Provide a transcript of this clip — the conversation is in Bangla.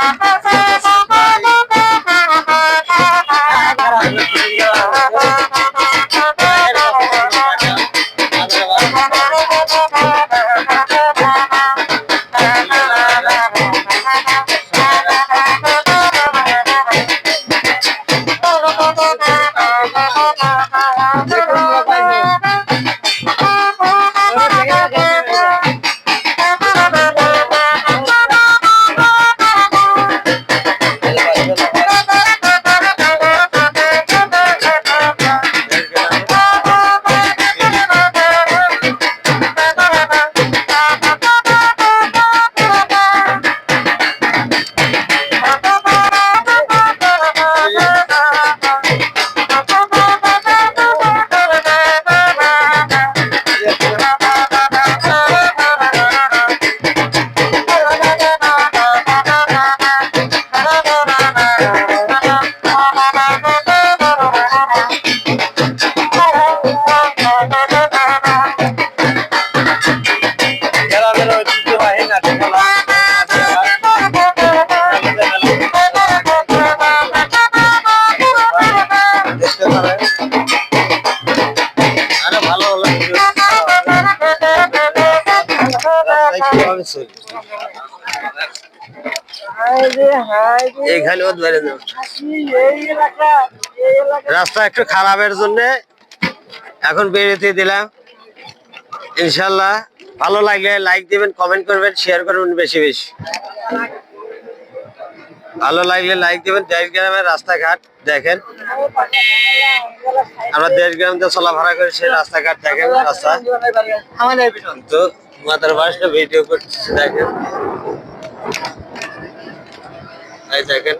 Ah, রাস্তা একটু খারাপের জন্য এখন বেরোতে দিলাম। ইনশাল্লাহ ভালো লাগলে লাইক দিবেন কমেন্ট করবেন শেয়ার করবেন বেশি বেশি। ভালো লাগলে লাইক দিবেন। দেশ গ্রামের রাস্তাঘাট দেখেন। আমরা দেশ গ্রাম দিয়ে চলাফেরা করি, সেই রাস্তাঘাট দেখেন, রাস্তা। তো মাতার বাসটা ভিডিও করতেছি, দেখেন। দেখেন।